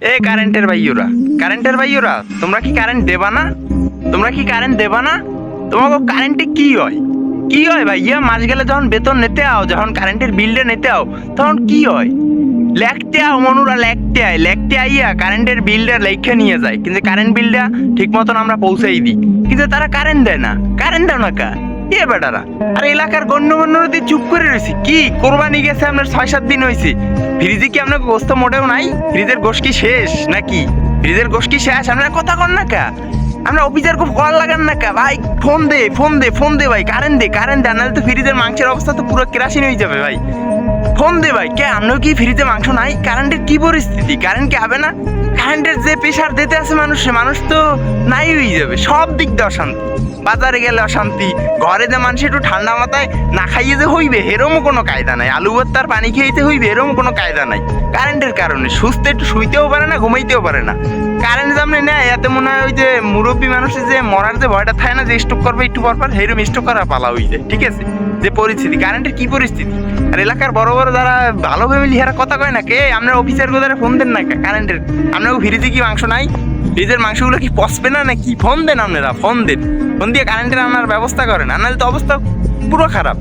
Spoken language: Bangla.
এ কারেন্টের কারেন্টের তোমরা কি কারেন্ট দেবা না? তোমরা কি কারেন্ট দেবা না? তোমাকে কারেন্টে কি হয়? কি হয় মাস গেলে যখন বেতন নিতে আও, যখন কারেন্টের বিলটা নিতে আও, তখন কি হয়? লেখতে আও, মনুরা লেখতে আয়, লেখতে আইয়া কারেন্টের বিলটা লেখে নিয়ে যায়। কিন্তু কারেন্ট বিলটা ঠিক মতন আমরা পৌঁছাই দিই। কিন্তু তারা কারেন্ট দেয় না। কারেন্ট দাও না কা? এ বেটারা, আর এলাকার গণ্যমান্যরা দিয়ে চুপ করে রয়েছে। কি কোরবানি গেছে আপনার ছয় সাত দিন হয়েছে? ফ্রিজে কি আপনার গোস্ত মোটেও নাই? ফ্রিজের গোস কি শেষ নাকি? ফ্রিজের গোস কি শেষ? আপনারা কথা কন না কা? আমরা অফিসার খুব কল লাগান না কা? ভাই, ফোন দে ফোন দে ফোন দে ভাই কারেন্ট দে কারেন্ট দে। নাহলে তো ফ্রিজের মাংসের অবস্থা তো পুরো কেরাসিন হয়ে যাবে ভাই। ফোন দে ভাই, কে আপনার কি ফ্রিতে মাংস নাই? কারেন্টের কি পরিস্থিতি? কারেন্ট কি হবে না? কারেন্টের যে প্রেশার দিতে আছে মানুষ মানুষ তো নাই হয়ে যাবে। সব দিক দিয়ে অশান্তি। বাজারে গেলে অশান্তি, ঘরে যে মানুষ একটু ঠান্ডা মাথায় না খাইয়ে যে হইবে এরমও কোনো কায়দা নাই। আলু ভর্তার পানি খেয়েতে হইবে এরম কোনো কায়দা নাই। কারেন্টের কারণে সুস্থ একটু শুইতেও পারে না, ঘুমাইতেও পারে না। কারেন্ট যেমনি নেয়, এতে মনে হয় ওই যে মুরব্বী মানুষের যে মরার যে ভয়টা থাকে না, যে স্টক করবে একটু পর পর সেরকম স্টক করা পালা হয়ে যায় ঠিক আছে? যে পরিস্থিতি, কারেন্টের কি পরিস্থিতি? আর এলাকার বড় বড় যারা ভালো ফ্যামিলি এরা কথা কয় না, কে? আপনার অফিসের গোদারে ফোন দেন না কারেন্টের। আপনার ফ্রিজে কি মাংস নাই? ফ্রিজের মাংসগুলো কি পচবে না নাকি? ফোন দেন আপনারা, ফোন দেন। ফোন দিয়ে কারেন্টের আনার ব্যবস্থা করেন আনালে তো অবস্থা পুরো খারাপ।